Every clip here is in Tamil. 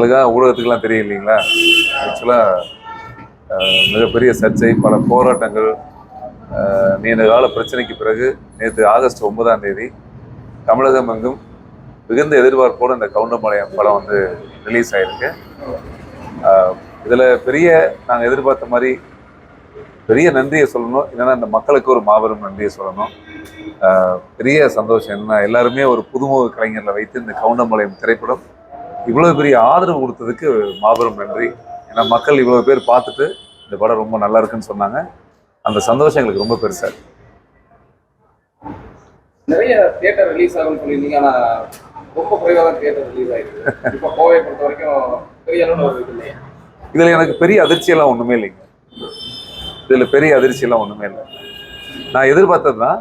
எங்களுக்காக ஊடகத்துக்கெல்லாம் தெரியும் இல்லைங்களா? ஆக்சுவலாக மிகப்பெரிய சர்ச்சை பல போராட்டங்கள் நீண்ட கால பிரச்சனைக்கு பிறகு நேற்று ஆகஸ்ட் ஒன்பதாம் தேதி தமிழகம் எங்கும் மிகுந்த எதிர்பார்ப்போடு இந்த கவுண்டமலையம் படம் வந்து ரிலீஸ் ஆயிருக்கு. இதில் பெரிய நாங்கள் எதிர்பார்த்த மாதிரி பெரிய நன்றியை சொல்லணும். இல்லைன்னா இந்த மக்களுக்கு ஒரு மாபெரும் நன்றியை சொல்லணும். பெரிய சந்தோஷம். என்ன எல்லாருமே ஒரு புதுமுக கலைஞரில் வைத்து இந்த கவுண்டமலையம் திரைப்படம் இவ்வளவு பெரிய ஆதரவு கொடுத்ததுக்கு மாபெரும் நன்றி. ஏன்னா மக்கள் இவ்வளவு பேர் பார்த்துட்டு இந்த படம் ரொம்ப நல்லா இருக்குன்னு சொன்னாங்க. அந்த சந்தோஷம் எங்களுக்கு ரொம்ப பெருசா இருக்கு. நிறைய தியேட்டர் ரிலீஸ் ஆகும்னு சொல்லியிருந்தீங்க. ஆனா ரொம்ப குறைவாக தான் தியேட்டர் ரிலீஸ் ஆயிருக்கு. இப்போ கோவையை பொறுத்த வரைக்கும் பெரிய அளவில் ஒரு இது இல்லையா? இதுல எனக்கு பெரிய அதிர்ச்சியெல்லாம் ஒண்ணுமே இல்லைங்க. இதுல பெரிய அதிர்ச்சியெல்லாம் ஒண்ணுமே இல்லை. நான் எதிர்பார்த்தது தான்.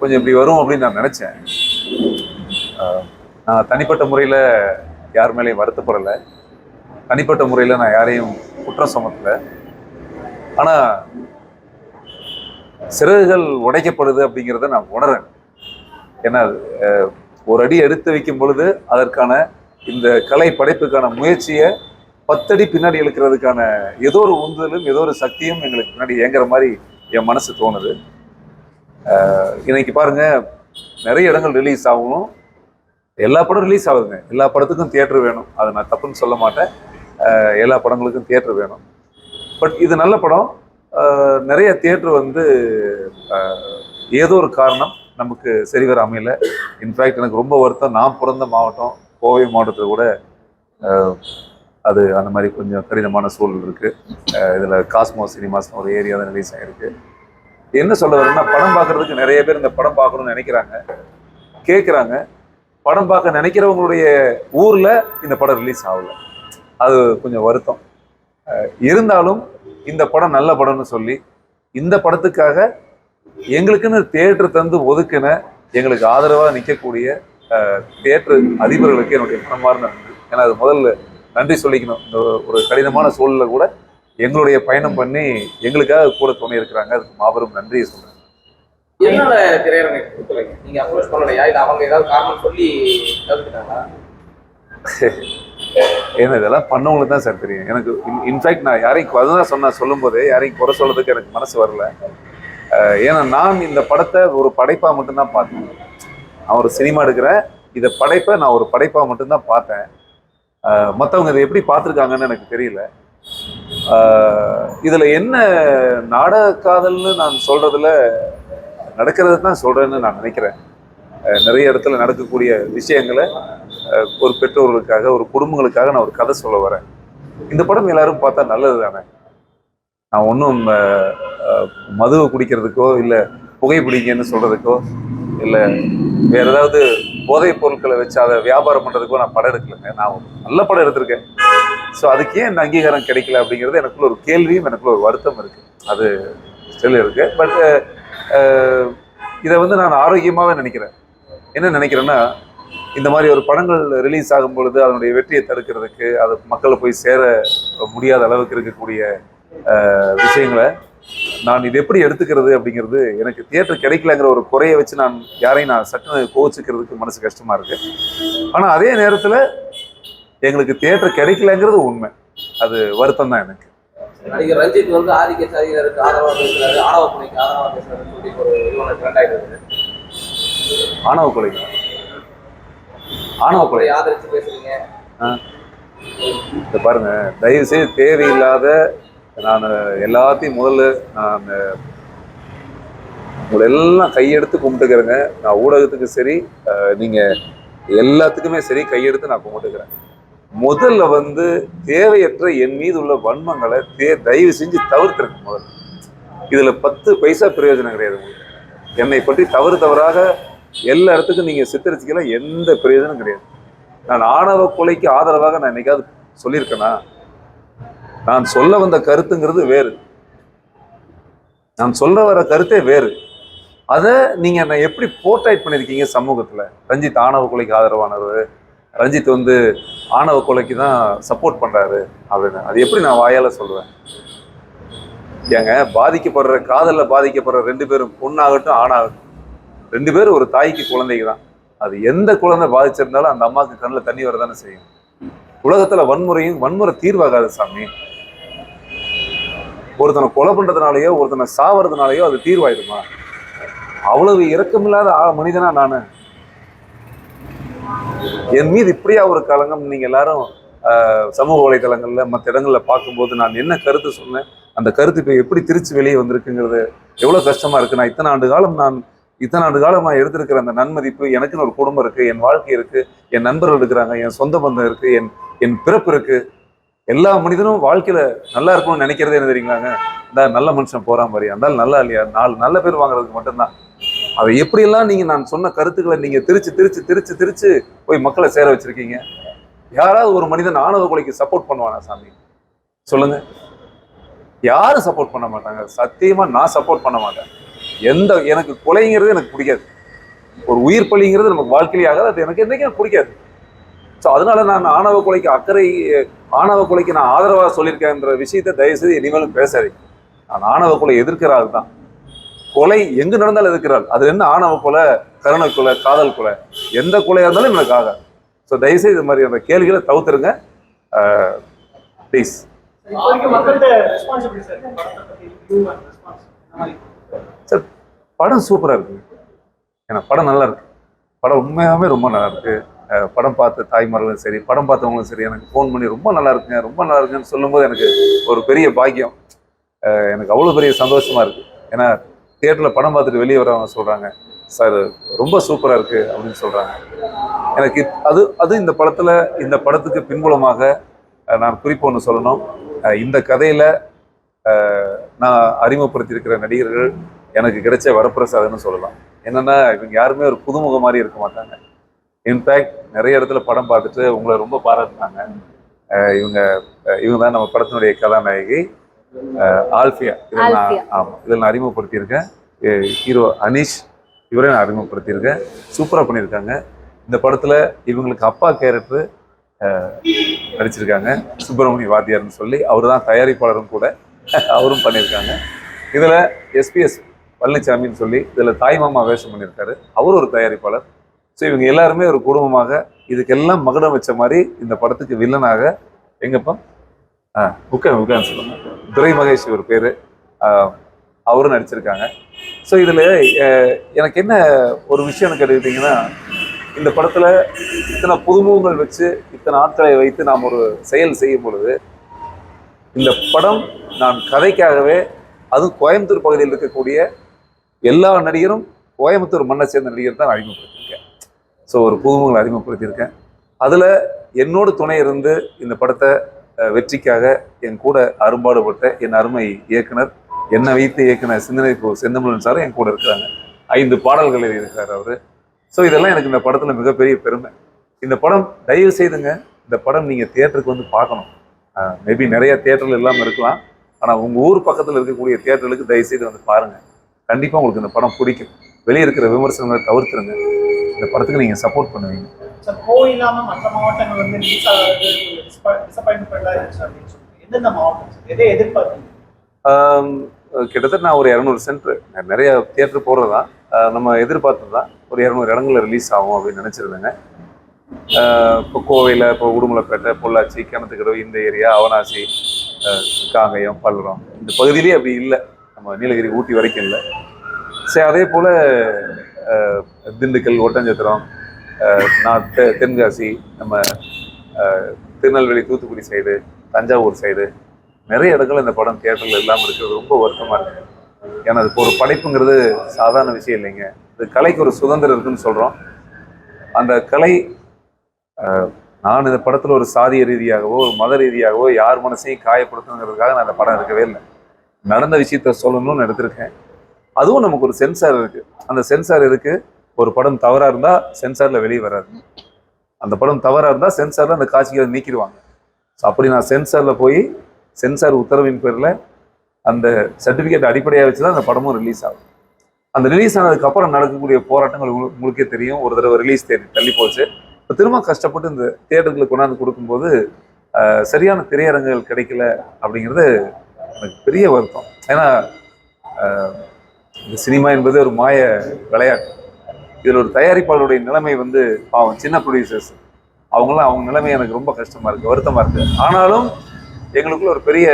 கொஞ்சம் இப்படி வரும் அப்படின்னு நான் நினைச்சேன். நான் தனிப்பட்ட முறையில் யார் மேலேயும் வருத்தப்படலை. தனிப்பட்ட முறையில் நான் யாரையும் குற்றம் சுமத்தலை. ஆனால் சிறகுகள் உடைக்கப்படுது அப்படிங்கிறத நான் உணரேன் ஏன்னா ஒரு அடி எடுத்து வைக்கும் பொழுது அதற்கான இந்த கலை படைப்புக்கான முயற்சியை பத்தடி பின்னாடி இழுக்கிறதுக்கான ஏதோ ஒரு உந்துதலும் ஏதோ ஒரு சக்தியும் எங்களுக்கு பின்னாடி இயங்குற மாதிரி என் மனசு தோணுது. இன்னைக்கு பாருங்க நிறைய இடங்கள் ரிலீஸ் ஆகணும். எல்லா படம் ரிலீஸ் ஆகுதுங்க. எல்லா படத்துக்கும் தியேட்டர் வேணும். அதை நான் தப்புன்னு சொல்ல மாட்டேன். எல்லா படங்களுக்கும் தியேட்டர் வேணும். பட் இது நல்ல படம். நிறைய தியேட்டர் வந்து ஏதோ ஒரு காரணம் நமக்கு சரிவர அமையல இன்ஃபேக்ட் எனக்கு ரொம்ப வருத்தம். நான் பிறந்த மாவட்டம் கோவை மாவட்டத்தில் கூட அது அந்த மாதிரி கொஞ்சம் கடினமான சூழல் இருக்குது இதில் காஸ்மோ சினிமாஸ் ஒரு ஏரியா தான் ரிலீஸ் ஆகிருக்கு என்ன சொல்ல வரேன்னா படம் பார்க்கறதுக்கு நிறைய பேர் இந்த படம் பார்க்கணும்னு நினைக்கிறாங்க. கேட்குறாங்க படம் பார்க்க நினைக்கிறவங்களுடைய ஊரில் இந்த படம் ரிலீஸ் ஆகலை. அது கொஞ்சம் வருத்தம். இருந்தாலும் இந்த படம் நல்ல படம்னு சொல்லி இந்த படத்துக்காக எங்களுக்குன்னு தேட்டர் தந்து ஒதுக்கின எங்களுக்கு ஆதரவாக நிற்கக்கூடிய தேட்டர் அதிபர்களுக்கு என்னுடைய மனமார்ந்த நன்றி. ஏன்னா அது முதல்ல நன்றி சொல்லிக்கணும். இந்த ஒரு கடினமான சூழலில் கூட எங்களுடைய பயணம் பண்ணி எங்களுக்காக கூட துணை இருக்கிறாங்க அதுக்கு மாபெரும் நன்றியை சொல்கிறேன் எதனால திரையரங்கை கொடுக்கலைங்க? நீங்க அப்ரோச் பண்ணலையா? இல்ல அவங்க ஏதாவது காரணம் சொல்லி தவிர்த்துட்டாங்களா? ஏன்னா இதெல்லாம் பண்ணவங்களுக்கு தான் சார் தெரியும். எனக்கு இன்ஃபேக்ட் நான் யாரையும் அதுதான் சொன்னேன் சொல்லும் போதே யாரையும் குறை சொல்றதுக்கு எனக்கு மனசு வரல. ஏன்னா நான் இந்த படத்தை ஒரு படைப்பா மட்டும்தான் பார்த்தேன். நான் ஒரு சினிமா எடுக்கிறேன் இதை படைப்பை நான் ஒரு படைப்பா மட்டும்தான் பார்த்தேன். மற்றவங்க இதை எப்படி பார்த்துருக்காங்கன்னு எனக்கு தெரியல. இதில் என்ன நாடக காதல்னு நான் சொல்றதுல நடக்கிறது தான் சொல்கிறேன்னு நான் நினைக்கிறேன். நிறைய இடத்துல நடக்கக்கூடிய விஷயங்களை ஒரு பெற்றோர்களுக்காக ஒரு குடும்பங்களுக்காக நான் ஒரு கதை சொல்ல வரேன். இந்த படம் எல்லாரும் பார்த்தா நல்லது தானே? நான் ஒன்றும் மதுவை குடிக்கிறதுக்கோ இல்லை புகைப்பிடிங்கன்னு சொல்கிறதுக்கோ இல்லை வேறு ஏதாவது போதைப் பொருட்களை வச்சு அதை வியாபாரம் பண்ணுறதுக்கோ நான் படம் எடுக்கலைங்க. நான் ஒரு நல்ல படம் எடுத்திருக்கேன். ஸோ அதுக்கு ஏன் இந்த அங்கீகாரம் கிடைக்கல அப்படிங்கிறது எனக்குள்ள ஒரு கேள்வியும் எனக்குள்ள ஒரு வருத்தம் இருக்குது அது ஸ்டில் இருக்குது பட் இதை வந்து நான் ஆரோக்கியமாகவே நினைக்கிறேன். என்ன நினைக்கிறேன்னா இந்த மாதிரி ஒரு படங்கள் ரிலீஸ் ஆகும் பொழுது அதனுடைய வெற்றியை தடுக்கிறதுக்கு அது மக்களை போய் சேர முடியாத அளவுக்கு இருக்கக்கூடிய விஷயங்களை நான் இது எப்படி எடுத்துக்கிறது அப்படிங்கிறது எனக்கு தியேட்டர் கிடைக்கலங்கிற ஒரு குறையை வச்சு நான் யாரையும் நான் சட்டுன்னு கோச்சிக்கிறதுக்கு மனசு கஷ்டமாக இருக்குது ஆனால் அதே நேரத்தில் எங்களுக்கு தியேட்டர் கிடைக்கலங்கிறது உண்மை. அது வருத்தம் தான் எனக்கு. நடிகர் ரஞ்சித் வந்து ஆதிக்க சாதியினருக்கு ஆதரவா பேசுறாரு ஆணவ கொலைக்கு ஆதரவா பேசுறாருன்னு சொல்லி ஒரு இது ட்ரெண்ட் ஆயிட்டு இருக்கு. ஆணவ கொலை. ஆணவ கொலை. ஆதரிச்சு பேசுறீங்க? இதை பாருங்க. தயவு செய்து தேவையில்லாத நான் எல்லாத்தையும் முதல்ல நான் உங்களை எல்லாம் கையெடுத்து கும்பிட்டுக்கிறேங்க. நான் ஊடகத்துக்கு சரி அஹ், நீங்க எல்லாத்துக்குமே சரி கையெடுத்து நான் கும்பிட்டுக்கிறேன். முதல்ல வந்து தேவையற்ற என் மீது உள்ள வன்மங்களை தே தயவு செஞ்சு தவிர்த்துருங்க முதல்ல. இதில் பத்து பைசா பிரயோஜனம் கிடையாது உங்களுக்கு. என்னை பற்றி தவறு தவறாக எல்லா இடத்துக்கும் நீங்கள் சித்தரிச்சிக்கலாம் எந்த பிரயோஜனம் கிடையாது. நான் ஆணவ கொலைக்கு ஆதரவாக நான் என்னைக்காவது சொல்லியிருக்கேனா? நான் சொல்ல வந்த கருத்துங்கிறது வேறு. நான் சொல்ல வர கருத்தே வேறு. அதை நீங்கள் என்னை எப்படி போர்ட்ரைட் பண்ணியிருக்கீங்க சமூகத்தில்? ரஞ்சித் ஆணவ கொலைக்கு ஆதரவானவர் ரஞ்சித் வந்து ஆணவ கொலைக்கு தான் சப்போர்ட் பண்றாரு அப்படின்னு. அது எப்படி நான் வாயால சொல்லுவேன் ஏங்க பாதிக்கப்படுற காதல்ல பாதிக்கப்படுற ரெண்டு பேரும் பொண்ணாகட்டும் ஆணாகட்டும். ரெண்டு பேரும் ஒரு தாய்க்கு குழந்தைக்கு தான். அது எந்த குழந்தை பாதிச்சிருந்தாலும் அந்த அம்மாவுக்கு கண்ணில் தண்ணி வரதானே செய்யும். உலகத்துல வன்முறையும் வன்முறை தீர்வாகாது சாமி. ஒருத்தனை கொலை பண்ணுறதுனாலையோ ஒருத்தனை சாவறதுனாலையோ அது தீர்வாயிடுமா? அவ்வளவு இரக்கமில்லாத ஆ- மனிதனா நானு. என் மீது இப்படியா ஒரு களங்கம்? நீங்க எல்லாரும் ஆஹ், சமூக வலைதளங்கள்ல மற்ற இடங்கள்ல பார்க்கும்போது நான் என்ன கருத்து சொன்னேன்? அந்த கருத்து இப்போ எப்படி திருச்சி வெளியே வந்திருக்குங்கிறது எவ்வளவு கஷ்டமா இருக்கு? நான் இத்தனை ஆண்டு காலம் நான் இத்தனை ஆண்டு காலம் நான் எடுத்திருக்கிற அந்த நன்மதிப்பு எனக்குன்னு ஒரு குடும்பம் இருக்கு என் வாழ்க்கை இருக்கு என் நண்பர்கள் இருக்கிறாங்க என் சொந்த பந்தம் இருக்கு என் என் பிறப்பு இருக்கு. எல்லா மனிதனும் வாழ்க்கையில நல்லா இருக்கணும்னு நினைக்கிறதே என்ன தெரியுங்களாங்க? இந்த நல்ல மனுஷன் போறான் மாதிரி இருந்தாலும் நல்லா இல்லையா? நாலு நல்ல பேர் வாங்குறதுக்கு மட்டும்தான். அதை எப்படியெல்லாம் நீங்கள் நான் சொன்ன கருத்துக்களை நீங்கள் திருச்சு திருச்சு திருச்சு திருச்சு போய் மக்களை சேர வச்சிருக்கீங்க? யாராவது ஒரு மனிதன் ஆணவ கொலைக்கு சப்போர்ட் பண்ணுவானா சாமி? சொல்லுங்கள் யாரும் சப்போர்ட் பண்ண மாட்டாங்க. சத்தியமாக நான் சப்போர்ட் பண்ண மாட்டேன். எந்த எனக்கு கொலைங்கிறது எனக்கு பிடிக்காது. ஒரு உயிர் பலிங்கிறது நமக்கு வாழ்க்கையிலே ஆகாது. அது எனக்கு என்றைக்கும் பிடிக்காது. ஸோ அதனால நான் ஆணவ கொலைக்கு அக்கறை ஆணவ கொலைக்கு நான் ஆதரவாக சொல்லியிருக்கேன்ற விஷயத்தை தயவுசெய்து இனிமேலும் பேசாதீங்க. நான் ஆணவ கொலை எதிர்க்கிற ஆள் தான் கொலை எங்கு நடந்தாலும் எதிர்க்கிறாள். அது என்ன ஆணவ கொலை கருணை கொலை காதல் கொலை? எந்த கொலையாக இருந்தாலும் எனக்கு ஆகாது. ஸோ தயவுசெய்து இது மாதிரி அந்த கேள்விகளை தவிர்த்துருங்க. ப்ளீஸ் சார் படம் சூப்பராக இருக்கு. ஏன்னா படம் நல்லா இருக்கு. படம் உண்மையாகவே ரொம்ப நல்லா இருக்கு. படம் பார்த்த தாய்மார்களும் சரி படம் பார்த்தவங்களும் சரி எனக்கு ஃபோன் பண்ணி ரொம்ப நல்லா இருக்குங்க ரொம்ப நல்லா இருக்குன்னு சொல்லும்போது எனக்கு ஒரு பெரிய பாக்கியம். எனக்கு அவ்வளோ பெரிய சந்தோஷமா இருக்கு. ஏன்னா தியேட்டரில் படம் பார்த்துட்டு வெளியே வரவங்க சொல்கிறாங்க சார் ரொம்ப சூப்பராக இருக்குது அப்படின்னு சொல்கிறாங்க எனக்கு அது அது இந்த படத்தில் இந்த படத்துக்கு பின்புலமாக நான் குறிப்பு ஒன்று சொல்லணும். இந்த கதையில் நான் அறிமுகப்படுத்தியிருக்கிற நடிகர்கள் எனக்கு கிடைச்ச வரப்பிரசாதம்னு சொல்லலாம். என்னென்னா இவங்க யாருமே ஒரு புதுமுக மாதிரி இருக்க மாட்டாங்க. இன்ஃபேக்ட் நிறைய இடத்துல படம் பார்த்துட்டு உங்களை ரொம்ப பாராட்டினாங்க. இவங்க இவங்க தான் நம்ம படத்தினுடைய கதாநாயகி. ஆல்ஃபியா. இதில் நான். ஆமாம் இதில் நான் அறிமுகப்படுத்தியிருக்கேன். ஹீரோ அனீஷ் இவரை நான் அறிமுகப்படுத்தியிருக்கேன். சூப்பராக பண்ணியிருக்காங்க. இந்த படத்தில் இவங்களுக்கு அப்பா கேரக்டர் நடிச்சிருக்காங்க. சுப்பிரமணிய வாத்தியார்னு சொல்லி அவர் தான் தயாரிப்பாளரும் கூட அவரும் பண்ணியிருக்காங்க. இதில் எஸ்பிஎஸ் பழனிசாமின்னு சொல்லி இதில் தாய்மாமா வேஷம் பண்ணியிருக்காரு. அவர் ஒரு தயாரிப்பாளர். ஸோ இவங்க எல்லாருமே ஒரு குடும்பமாக இதுக்கெல்லாம் மகுடம் வச்ச மாதிரி இந்த படத்துக்கு வில்லனாக எங்கப்பா? ஆ உட்காந்து உட்காந்து சொல்லுங்க. துரை மகேஷ் ஒரு பேர். அவரும் நடிச்சிருக்காங்க. ஸோ இதில் எனக்கு என்ன ஒரு விஷயம் கேட்டுக்கிட்டிங்கன்னா இந்த படத்தில் இத்தனை புதுமுகங்கள் வச்சு இத்தனை ஆட்களை வைத்து நாம் ஒரு செயல் செய்யும் பொழுது இந்த படம் நான் கதைக்காகவே அதுவும் கோயம்புத்தூர் பகுதியில் இருக்கக்கூடிய எல்லா நடிகரும் கோயம்புத்தூர் மண்ணை சேர்ந்த நடிகர் தான் அறிமுகப்படுத்தியிருக்கேன். ஸோ ஒரு புதுமுகங்களை அறிமுகப்படுத்தியிருக்கேன். அதில் என்னோடு துணை இருந்து இந்த படத்தை வெற்றிக்காக என் கூட அரும்பாடுபட்ட என் அருமை இயக்குனர் என்னை வைத்து இயக்குனர் சிந்தனை போ செந்தமிழன் சார் என் கூட இருக்கிறாங்க. ஐந்து பாடல்கள் எழுதியிருக்காரு அவர். ஸோ இதெல்லாம் எனக்கு இந்த படத்தில் மிகப்பெரிய பெருமை. இந்த படம் தயவு செய்துங்க இந்த படம் நீங்கள் தியேட்டருக்கு வந்து பார்க்கணும். மேபி நிறைய தியேட்டர்கள் இல்லாமல் இருக்கலாம். ஆனால் உங்கள் ஊர் பக்கத்தில் இருக்கக்கூடிய தியேட்டர்களுக்கு தயவு செய்து வந்து பாருங்கள் கண்டிப்பாக உங்களுக்கு இந்த படம் பிடிக்கும். வெளியே இருக்கிற விமர்சனங்களை தவிர்த்துருங்க. இந்த படத்துக்கு நீங்கள் சப்போர்ட் பண்ணுவீங்க. சார் இருந்துச்சு அப்படின்னு சொல்லிட்டு எந்தெந்த மாவட்டம் எதை எதிர்பார்த்தீங்க? கிட்டத்தட்ட நான் ஒரு இரநூறு சென்டர் நிறைய தியேட்டர் போகிறது தான் நம்ம எதிர்பார்த்தது தான் ஒரு இரநூறு இடங்களில் ரிலீஸ் ஆகும் அப்படின்னு நினச்சிருந்தேங்க. இப்போ கோவையில் இப்போ உடுமலைப்பேட்டை பொள்ளாச்சி கிணத்துக்கடவு இந்த ஏரியா அவனாசி காங்கயம் பல்லடம். இந்த பகுதியிலேயே அப்படி இல்லை. நம்ம நீலகிரி ஊட்டி வரைக்கும் இல்லை. சரி அதே போல் திண்டுக்கல் ஒட்டஞ்சத்திரம் நான் தென்காசி நம்ம திருநெல்வேலி தூத்துக்குடி சைடு தஞ்சாவூர் சைடு நிறைய இடங்கள் இந்த படம் தியேட்டரில் இல்லாமல் இருக்கிறது ரொம்ப வருத்தமாக இருக்குது ஏன்னா அது ஒரு படைப்புங்கிறது சாதாரண விஷயம் இல்லைங்க. இது கலைக்கு ஒரு சுதந்திரம் இருக்குன்னு சொல்கிறோம் அந்த கலை நான் இந்த படத்தில் ஒரு சாதிய ரீதியாகவோ ஒரு மத ரீதியாகவோ யார் மனசையும் காயப்படுத்தணுங்கிறதுக்காக நான் அந்த படம் எடுக்கவே இல்லை. நடந்த விஷயத்த சொல்லணும்னு எடுத்திருக்கேன். அதுவும் நமக்கு ஒரு சென்சார் இருக்கு. அந்த சென்சார் இருக்கு. ஒரு படம் தவறா இருந்தா சென்சார்ல வெளியே வராது. அந்த படம் தவறாக இருந்தால் சென்சாரில் அந்த காட்சிகளை நீக்கிடுவாங்க. ஸோ அப்படி நான் சென்சாரில் போய் சென்சார் உத்தரவின் பேரில் அந்த சர்டிஃபிகேட் அடிப்படையாக வச்சு தான் அந்த படமும் ரிலீஸ் ஆகும். அந்த ரிலீஸ் ஆனதுக்கப்புறம் நடக்கக்கூடிய போராட்டங்கள் உங்களுக்கே தெரியும். ஒரு தடவை ரிலீஸ் தேதி தள்ளி போச்சு. இப்போ திரும்ப கஷ்டப்பட்டு இந்த தேட்டர்களுக்கு கொண்டாந்து கொடுக்கும்போது சரியான திரையரங்குகள் கிடைக்கல அப்படிங்கிறது எனக்கு பெரிய வருத்தம். ஏன்னா இந்த சினிமா என்பது ஒரு மாய விளையாட்டு. இதில் ஒரு தயாரிப்பாளருடைய நிலைமை வந்து பாவம். சின்ன ப்ரொடியூசர்ஸ் அவங்களாம் அவங்க நிலைமை எனக்கு ரொம்ப கஷ்டமாக இருக்குது வருத்தமாக இருக்குது ஆனாலும் எங்களுக்குள்ள ஒரு பெரிய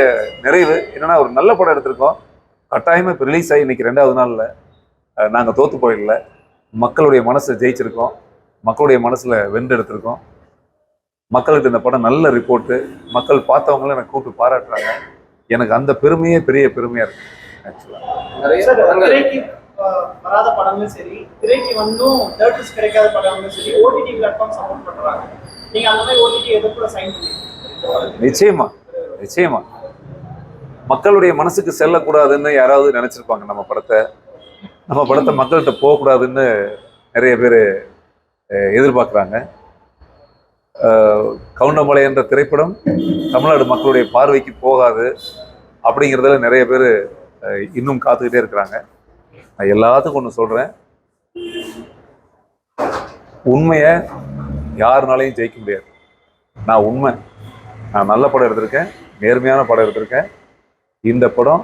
நிறைவு. என்னன்னா ஒரு நல்ல படம் எடுத்திருக்கோம். கட்டாயமாக இப்போ ரிலீஸ் ஆகி இன்னைக்கு ரெண்டாவது நாளில் நாங்கள் தோற்று போயிடல. மக்களுடைய மனசை ஜெயிச்சிருக்கோம். மக்களுடைய மனசில் வென்றெடுத்திருக்கோம் மக்கள்கிட்ட இந்த படம் நல்ல ரிப்போர்ட்டு மக்கள் பார்த்தவங்களும் எனக்கு கூப்பிட்டு பாராட்டுறாங்க. எனக்கு அந்த பெருமையே பெரிய பெருமையாக இருக்குது ஆக்சுவலாக வராத படங்களும் சரி திரைக்கு வந்தும் தேட்டர்ஸ் கிடைக்காத படங்களும் சரி ஓடிடி பிளாட்ஃபார்ம் சப்போர்ட் பண்றாங்க. நீங்க அந்த மாதிரி ஓடிடி எதுக்குள்ள சைன் பண்ணீங்க நிச்சயமா நிச்சயமா. மக்களுடைய மனசுக்கு செல்லக்கூடாதுன்னு யாராவது நினைச்சிருப்பாங்க நம்ம படத்தை. நம்ம படத்தை மக்கள்கிட்ட போகக்கூடாதுன்னு நிறைய பேர் எதிர்பார்க்குறாங்க. கவுண்டமலை என்ற திரைப்படம் தமிழ்நாடு மக்களுடைய பார்வைக்கு போகாது அப்படிங்கிறதுல நிறைய பேர் இன்னும் காத்துக்கிட்டே இருக்கிறாங்க. நான் எல்லாத்துக்கும் ஒன்று சொல்கிறேன் உண்மையை யாருனாலையும் ஜெயிக்க முடியாது. நான் உண்மை. நான் நல்ல படம் எடுத்திருக்கேன். நேர்மையான படம் எடுத்திருக்கேன். இந்த படம்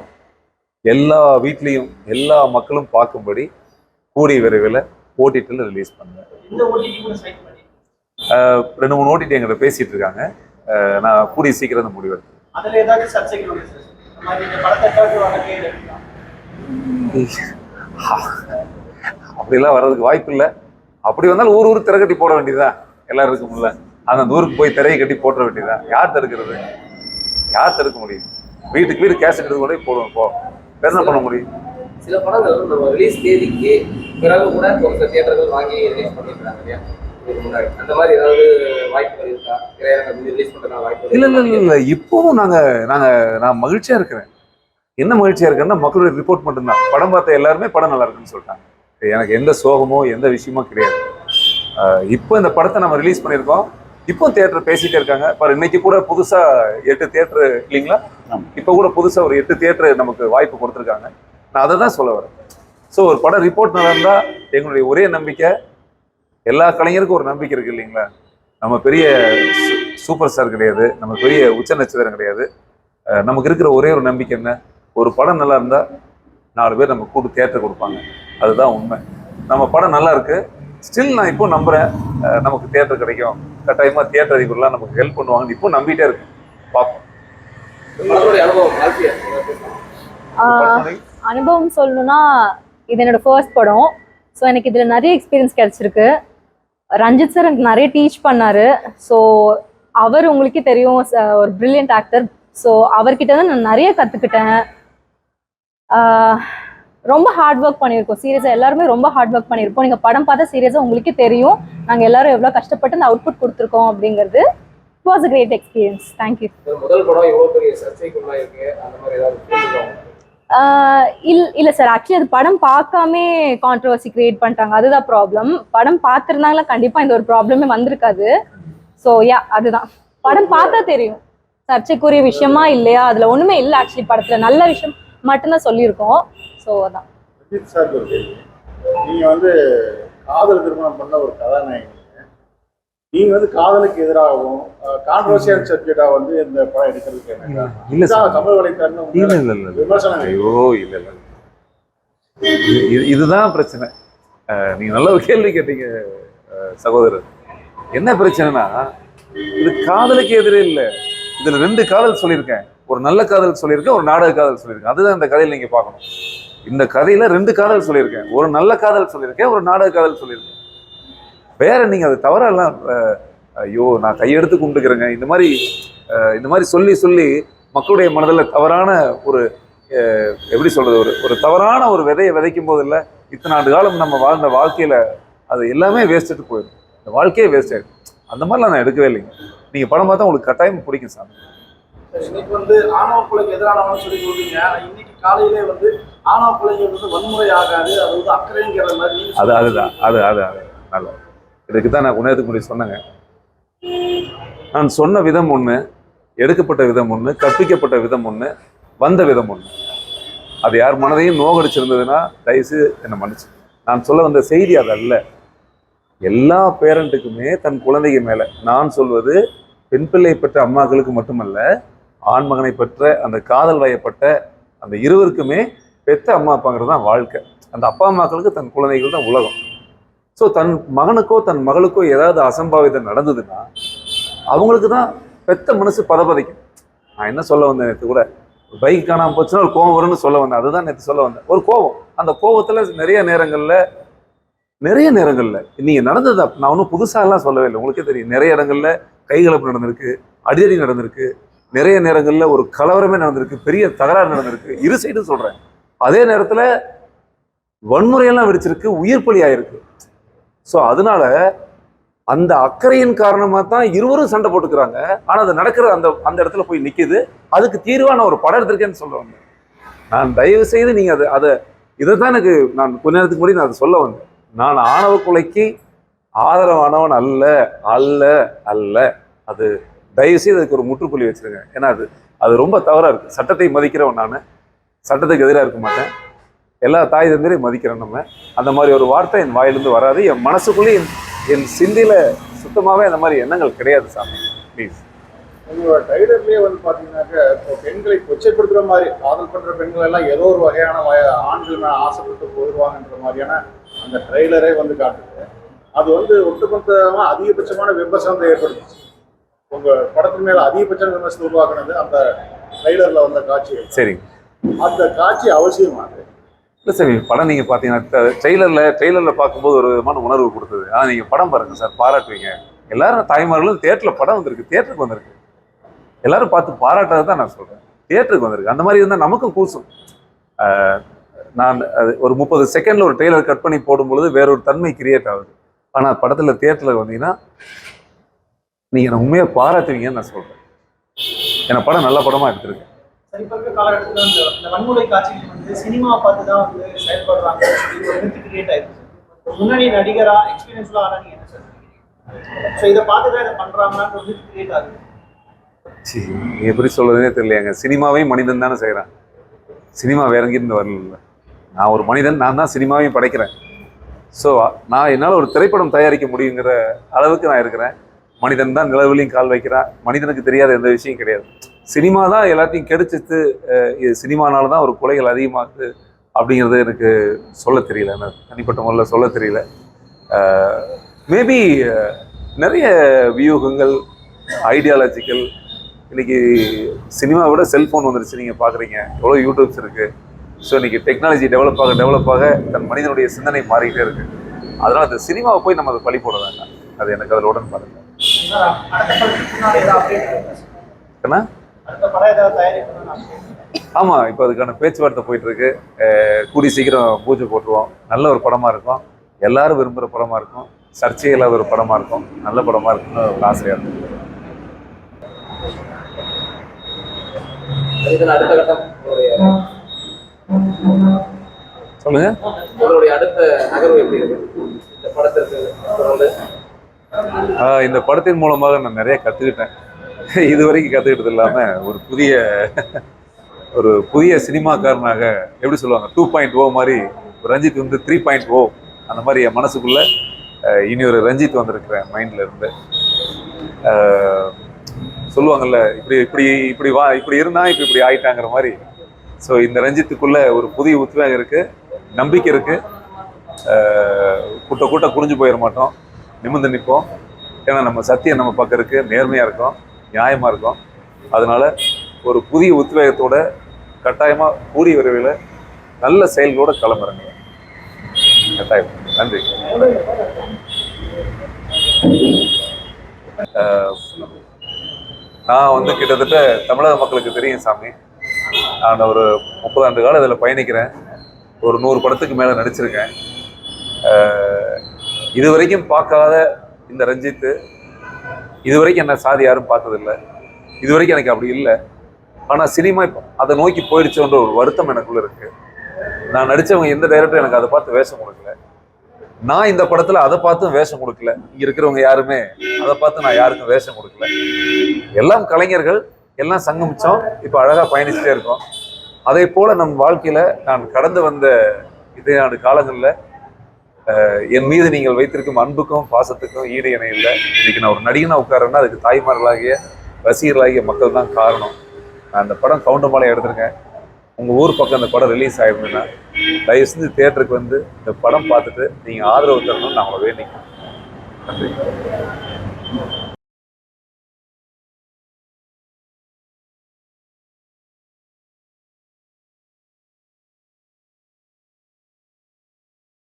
எல்லா வீட்லேயும் எல்லா மக்களும் பார்க்கும்படி கூடிய விரைவில் ஓடிடியில் ரிலீஸ் பண்ணுவேன் ரெண்டு மூணு ஓடிடி எங்கிட்ட பேசிட்டு இருக்காங்க. நான் கூடிய சீக்கிரம் அந்த முடிவு எடுப்பேன். அப்படிலாம் வர்றதுக்கு வாய்ப்பு இல்லை. அப்படி வந்தாலும் ஊர் ஊர் திரை கட்டி போட வேண்டியதுதான் எல்லாரும் இருக்கும்ல அந்த ஊருக்கு போய் திரையை கட்டி போட்டுற வேண்டியதுதான் யார் தடுக்கிறது? யார் தடுக்க முடியும்? வீட்டுக்கு வீடு கேசட் எடுத்து போய் போடுவோம் போ. என்ன பண்ண முடியும்? சில படங்கள் நம்ம ரிலீஸ் தேதிக்கு பிறகு கூட ஒரு சில தியேட்டர்கள் வாங்கி ரிலீஸ் பண்ணிருக்காங்க இல்லையா? இதுக்கு முன்னாடி. அந்த மாதிரி ஏதாவது வாய்ப்புகள் இருக்கா? திரையரங்கம் ரிலீஸ் பண்றதுக்கான வாய்ப்பு இல்ல இல்ல இல்ல இல்ல. இப்பவும் நாங்க நாங்க நான் மகிழ்ச்சியா இருக்கிறேன். என்ன மகிழ்ச்சியா இருக்கேன்னா மக்களுடைய ரிப்போர்ட் மட்டும்தான். படம் பார்த்த எல்லாருமே படம் நல்லா இருக்குன்னு சொல்லிட்டாங்க. எனக்கு எந்த சோகமோ எந்த விஷயமோ கிடையாது. இப்போ இந்த படத்தை நம்ம ரிலீஸ் பண்ணியிருக்கோம். இப்போ தியேட்டர் பேசிட்டே இருக்காங்க. பாரு இன்னைக்கு கூட புதுசா எட்டு தியேட்டர் இல்லைங்களா? இப்போ கூட புதுசா ஒரு எட்டு தியேட்டர் நமக்கு வாய்ப்பு கொடுத்துருக்காங்க. நான் அதை தான் சொல்ல வரேன். ஸோ ஒரு படம் ரிப்போர்ட் நல்லா இருந்தா எங்களுடைய ஒரே நம்பிக்கை எல்லா கலைஞருக்கும் ஒரு நம்பிக்கை இருக்கு இல்லைங்களா? நம்ம பெரிய சூப்பர் ஸ்டார் கிடையாது. நம்ம பெரிய உச்ச நட்சத்திரம் கிடையாது. நமக்கு இருக்கிற ஒரே ஒரு நம்பிக்கை என்ன? ஒரு படம் நல்லா இருந்தா நாலு பேர் நம்ம கூட்டு தேட்டர் கொடுப்பாங்க. அதுதான் உண்மை. நம்ம படம் நல்லா இருக்கு. ஸ்டில் நான் இப்போ நம்புறேன் அஹ் நமக்கு தேட்டர் கிடைக்கும். கட்டாயமா தியேட்டர் அதிபர்லாம் நமக்கு ஹெல்ப் பண்ணுவாங்கன்னு இப்போ நம்பிட்டே இருக்கு. பார்ப்போம். அனுபவம் சொல்லணும்னா இது என்னோட ஃபர்ஸ்ட் படம். ஸோ எனக்கு இதில் நிறைய எக்ஸ்பீரியன்ஸ் கிடச்சிருக்கு. ரஞ்சித் சார் எனக்கு நிறைய டீச் பண்ணாரு. ஸோ அவர் உங்களுக்கே தெரியும் ஒரு பிரில்லியன்ட் ஆக்டர் ஸோ அவர்கிட்ட தான் நான் நிறைய கற்றுக்கிட்டேன் ரொம்ப ஹார்ட் ஒர்க் பண்ணியிருக்கோம். சீரியஸாக எல்லாருமே ரொம்ப ஹார்ட் ஒர்க் பண்ணியிருக்கோம். நீங்கள் படம் பார்த்தா சீரியஸாக உங்களுக்கே தெரியும். நாங்கள் எல்லாரும் எவ்வளோ கஷ்டப்பட்டு அந்த அவுட்புட் கொடுத்துருக்கோம் அப்படிங்கிறது. It was a great experience thank you இல் இல்ல சார் ஆக்சுவலி அது படம் பார்க்காம கான்ட்ரவர்சி கிரியேட் பண்ணிட்டாங்க. அதுதான் ப்ராப்ளம் படம் பார்த்துருந்தாங்களா கண்டிப்பா இந்த ஒரு ப்ராப்ளமே வந்திருக்காது. ஸோ யா அதுதான். படம் பார்த்தா தெரியும். சர்ச்சைக்குரிய விஷயமா இல்லையா? அதுல ஒண்ணுமே இல்லை ஆக்சுவலி படத்துல. நல்ல விஷயம். மட்டும்தான் சொல்லியிருக்கோம். ஸோ அதான். அஜித் சார் ஒரு கேள்வி. நீங்க வந்து காதல் திருமணம் பண்ண ஒரு கதாநாயகி. நீங்க வந்து காதலுக்கு எதிராகவும் கான்ட்ரவர்சியல் சப்ஜெக்டா வந்து இந்த படம் எடுக்கிறதுக்கு? இல்ல சார். இதுதான் சமூக வலைத்தளம் இல்ல இல்ல இல்ல. விமர்சனம் ஐயோ இல்ல இல்ல. இது- இது- இதுதான் பிரச்சனை. நீங்க நல்ல ஒரு கேள்வி கேட்டீங்க சகோதரர். என்ன பிரச்சனைனா இது காதலுக்கு எதிரே இல்ல. இதுல ரெண்டு காதல் சொல்லியிருக்கேன். ஒரு நல்ல காதல் சொல்லியிருக்கேன் ஒரு நாடக காதல் சொல்லியிருக்கேன். அதுதான் இந்த கதையில் நீங்கள் பார்க்கணும். இந்த கதையில் ரெண்டு காதல் சொல்லியிருக்கேன். ஒரு நல்ல காதல் சொல்லியிருக்கேன் ஒரு நாடக காதல் சொல்லியிருக்கேன். வேற நீங்கள் அது தவறெல்லாம் ஐயோ நான் கையெடுத்து கும்பிட்டுக்கிறேங்க. இந்த மாதிரி இந்த மாதிரி சொல்லி சொல்லி மக்களுடைய மனதில் தவறான ஒரு எப்படி சொல்கிறது ஒரு ஒரு தவறான ஒரு விதையை விதைக்கும் போது இல்லை இத்தனை ஆண்டு காலம் நம்ம வாழ்ந்த வாழ்க்கையில் அது எல்லாமே வேஸ்ட்டு போயிடும். இந்த வாழ்க்கையே வேஸ்ட் ஆகிடும் அந்த மாதிரிலாம் நான் எடுக்கவே இல்லைங்க. நீங்கள் படம் பார்த்தா உங்களுக்கு கட்டாயம் பிடிக்கும் சாமி. சார், இன்னைக்கு வந்து ஆணவ கொலைக்கு எதிரானவங்க சொல்லி சொல்றீங்க இன்னைக்கு காலையிலே வந்து ஆணவ கொலைகள் வந்து வன்முறை ஆகாது. அது வந்து அக்கறைங்கிற மாதிரி அது அதுதான். அது அது அது. நல்ல. இதுக்கு தான் நான் உணர்த்துக்கு முன்னாடி சொன்னேங்க. நான் சொன்ன விதம் ஒன்று எடுக்கப்பட்ட விதம் ஒன்று கற்பிக்கப்பட்ட விதம் ஒன்று வந்த விதம் ஒன்று அது யார் மனதையும் நோகடிச்சிருந்ததுன்னா தயவுசெய்து என்னை மன்னிச்சு. நான் சொல்ல வந்த செய்தி அது அல்ல. எல்லா பேரண்ட்டுக்குமே தன் குழந்தைங்க மேலே நான் சொல்வது பெண் பிள்ளை பெற்ற அம்மாக்களுக்கு மட்டுமல்ல ஆண்மகனை பெற்ற அந்த காதல் வயப்பட்ட அந்த இருவருக்குமே பெத்த அம்மா அப்பாங்கிறது தான் வாழ்க்கை. அந்த அப்பா அம்மாக்களுக்கு தன் குழந்தைகள் தான் உலகம். ஸோ தன் மகனுக்கோ தன் மகளுக்கோ ஏதாவது அசம்பாவிதம் நடந்ததுன்னா அவங்களுக்கு தான் பெத்த மனசு பதபதைக்கும் நான் என்ன சொல்ல வந்தேன் நேற்று கூட? பைக் காணாமல் போச்சுன்னா ஒரு கோவம் வரும்னு சொல்ல வந்தேன். அதுதான் நேற்று சொல்ல வந்தேன். ஒரு கோவம். அந்த கோவத்தில் நிறைய நேரங்களில் நிறைய நேரங்களில் நீங்கள் நடந்தது நான் ஒன்றும் புதுசாலாம் சொல்லவே இல்லை. உங்களுக்கே தெரியும். நிறைய இடங்களில் கைகலப்பு நடந்திருக்கு அடிதடி நடந்திருக்கு. நிறைய நேரங்களில் ஒரு கலவரமே நடந்திருக்கு பெரிய தகராறு நடந்திருக்கு. இரு சைடும் சொல்கிறேன் அதே நேரத்தில் வன்முறையெல்லாம் வெடிச்சிருக்கு உயிர் பலி ஆயிருக்கு. ஸோ அதனால அந்த அக்கறையின் காரணமாக தான் இருவரும் சண்டை போட்டுக்கிறாங்க. ஆனால் அது நடக்கிற அந்த அந்த இடத்துல போய் நிற்குது அதுக்கு தீர்வாக நான் ஒரு படம் எடுத்திருக்கேன்னு சொல்ல வந்தேன். நான் தயவு செய்து நீங்கள் அதை அதை இதை தான் எனக்கு நான் கொஞ்ச நேரத்துக்கு முன்னாடி நான் அதை சொல்ல வந்தேன். நான் ஆணவ கொலைக்கு ஆதரவானவன் அல்ல அல்ல அல்ல. அது தயவு செய்து அதுக்கு ஒரு முற்றுப்புள்ளி வச்சுருங்க. ஏன்னா அது அது ரொம்ப தவறாக இருக்குது சட்டத்தை மதிக்கிறவன் நான். சட்டத்துக்கு எதிராக இருக்க மாட்டேன். எல்லா தாய் தந்தரையும் மதிக்கிறேன் நம்ம. அந்த மாதிரி ஒரு வார்த்தை என் வாயிலிருந்து வராது. என் மனசுக்குள்ளே என் என் சிந்தியில் சுத்தமாகவே அந்த மாதிரி எண்ணங்கள் கிடையாது சாமி. ப்ளீஸ் உங்களோட டைலர்லேயே வந்து பாத்தீங்கன்னாக்க இப்போ பெண்களை கொச்சைப்படுத்துகிற மாதிரி காதல் பண்ணுற பெண்கள் எல்லாம் ஏதோ ஒரு வகையான வய- ஆண்கள் மேலே ஆசைப்பட்டு போயிடுவாங்கன்ற மாதிரியான அந்த ட்ரெய்லரே வந்து காட்டுது. அது வந்து ஒட்டுமொத்தமாக அதிகபட்சமான விமர்சனத்தை ஏற்படுத்துச்சு. உங்க படத்தின் மேல அதிகபட்ச விமர்சனம் உருவாக்குனது அந்த ட்ரெய்லர்ல வந்த காட்சிகள் சரிங்க அந்த காட்சி அவசியமானது. இல்லை சரி படம் நீங்கள் பார்த்தீங்கன்னா ட்ரெய்லரில் ட்ரெய்லரில் பார்க்கும்போது ஒரு விதமான உணர்வு கொடுத்தது. ஆனால் நீங்கள் படம் பாருங்க சார் பாராட்டுவீங்க. எல்லாரும் தாய்மார்களும் தேட்டரில் படம் வந்திருக்கு தேட்டருக்கு வந்திருக்கு. எல்லாரும் பார்த்து பாராட்டுறது தான் நான் சொல்கிறேன் தேட்டருக்கு வந்திருக்கு. அந்த மாதிரி இருந்தால் நமக்கும் கூசும். நான் அது ஒரு முப்பது செகண்டில் ஒரு ட்ரெய்லர் கட் பண்ணி போடும் பொழுது வேற ஒரு தன்மை கிரியேட் ஆகுது. ஆனால் படத்தில் தேட்டரில் வந்தீங்கன்னா நீங்கள் என்னை உண்மையாக பாராட்டுவீங்கன்னு நான் சொல்கிறேன் ஏன்னா படம் நல்ல படமாக எடுத்திருக்கு. சரி இப்ப இருக்க காலகட்டத்தில் இந்த இந்த வன்முறை காட்சிகள் வந்து சினிமா பார்த்து தான் வந்து செயல்படுறாங்க. சொல்லி ஒரு மித்து கிரியேட் ஆயிடுச்சு. ஒரு முன்னணி நடிகரா எக்ஸ்பீரியன்ஸ்லாம் ஆனா நீங்க என்ன சார் ஸோ இதை பார்த்து தான் இதை பண்றாங்களான்னு ஒரு மித்து கிரியேட் ஆகுது. சி எப்படி சொல்றதுனே தெரியலையாங்க. சினிமாவையும் மனிதன் தானே செய்கிறான் சினிமா வேற எங்கேருந்து வரல நான் ஒரு மனிதன் நான் தான் சினிமாவையும் படைக்கிறேன். ஸோ நான் என்னால் ஒரு திரைப்படம் தயாரிக்க முடியுங்கிற அளவுக்கு நான் இருக்கிறேன். மனிதன் தான் நிலவுலையும் கால் வைக்கிறான். மனிதனுக்கு தெரியாத எந்த விஷயம் கிடையாது. சினிமா தான் எல்லாத்தையும் கெடுச்சித்து இது சினிமானால தான் ஒரு கொலைகள் அதிகமாகுது அப்படிங்கிறது எனக்கு சொல்ல தெரியல. எனக்கு தனிப்பட்ட முறையில் சொல்ல தெரியல. மேபி நிறைய வியூகங்கள் ஐடியாலஜிக்கல் இன்னைக்கு சினிமாவை விட செல்ஃபோன் வந்துருச்சு. நீங்கள் பார்க்குறீங்க எவ்வளோ யூடியூப்ஸ் இருக்குது ஸோ இன்னைக்கு டெக்னாலஜி டெவலப் ஆக டெவலப் ஆக தன் மனிதனுடைய சிந்தனை மாறிக்கிட்டே இருக்குது அதனால் அந்த சினிமாவை போய் நம்ம அதை பழி போட வேண்டாம். அது எனக்கு அதில் உடன்பாடு தயாரிக்கணும்னு ஆமாம் இப்போ அதுக்கான பேச்சுவார்த்தை போயிட்டு இருக்கு அஹ் கூடி சீக்கிரம் பூஜை போட்டுருவோம். நல்ல ஒரு படமா இருக்கும். எல்லாரும் விரும்புகிற படமா இருக்கும். சர்ச்சை இல்லாத ஒரு படமா இருக்கும். நல்ல படமா இருக்கும்னு ஒரு ஆசையாக இருக்கும். சொல்லுங்க. உங்களுடைய அடுத்த நகர்வு எப்படி இருக்கு? இந்த படத்திற்கு தொடர்ந்து. இந்த படத்தின் மூலமாக நான் நிறைய கற்றுக்கிட்டேன் இது வரைக்கும் கற்றுக்கிட்டது இல்லாமல் ஒரு புதிய ஒரு புதிய சினிமாக்காரனாக எப்படி சொல்லுவாங்க டூ பாயிண்ட் ஓ மாதிரி ரஞ்சித் வந்து த்ரீ பாயிண்ட் ஓ அந்த மாதிரி என் மனசுக்குள்ளே இனி ஒரு ரஞ்சித் வந்திருக்கிறேன் மைண்டில் இருந்து. சொல்லுவாங்கல்ல இப்படி இப்படி இப்படி வா இப்படி இருந்தா இப்படி இப்படி ஆயிட்டாங்கிற மாதிரி. ஸோ இந்த ரஞ்சித்துக்குள்ள ஒரு புதிய உத்வேகம் இருக்குது நம்பிக்கை இருக்குது கூட்ட கூட்ட குறிஞ்சு போயிட மாட்டோம். நிமிர்ந்து நிற்போம். ஏன்னா நம்ம சத்தியம் நம்ம பக்கம் இருக்கு நேர்மையா இருக்கும் நியாயமா இருக்கும். அதனால ஒரு புதிய உத்வேகத்தோட கட்டாயமா கூடிய விரைவில் நல்ல செயல்களோட கிளம்புறேங்க கட்டாயம். நன்றி. ஆஹ் நான் வந்து கிட்டத்தட்ட தமிழக மக்களுக்கு தெரியும் சாமி. நான் ஒரு முப்பது ஆண்டு காலம் இதில் பயணிக்கிறேன். ஒரு நூறு படத்துக்கு மேலே நடிச்சிருக்கேன். ஆஹ் இது வரைக்கும் பார்க்காத இந்த ரஞ்சித்து இது வரைக்கும் என்ன சாதி யாரும் பார்த்ததில்லை. இது வரைக்கும் எனக்கு அப்படி இல்லை. ஆனால் சினிமா அதை நோக்கி போயிடுச்சோன்ற ஒரு வருத்தம் எனக்குள்ள இருக்கு. நான் நடித்தவங்க எந்த டைரக்டரும் எனக்கு அதை பார்த்து வேஷம் கொடுக்கல. நான் இந்த படத்தில் அதை பார்த்தும் வேஷம் கொடுக்கல. இங்கே இருக்கிறவங்க யாருமே அதை பார்த்து நான் யாருக்கும் வேஷம் கொடுக்கல. எல்லாம் கலைஞர்கள் எல்லாம் சங்கமிச்சோம் இப்போ அழகாக பயணிச்சுட்டே இருக்கோம். அதே போல் நம் வாழ்க்கையில் நான் கடந்து வந்த இதே ஆண்டு காலங்களில் என் மீது நீங்கள் வைத்திருக்கும் அன்புக்கும் பாசத்துக்கும் ஈடு இணை இல்லை. இன்னைக்கு நான் ஒரு நடிகனாக உட்காரேன்னா அதுக்கு தாய்மார்களாகிய ரசிகர்களாகிய மக்கள் தான் காரணம். நான் அந்த படம் கவுண்டமாலை எடுத்திருக்கேன். உங்கள் ஊர் பக்கம் இந்த படம் ரிலீஸ் ஆயிருந்ததுன்னா தயவு செஞ்சு தேட்டருக்கு வந்து இந்த படம் பார்த்துட்டு நீங்கள் ஆதரவு தரணும்னு நான் உங்களை வேண்டிக்கிறேன். நன்றி.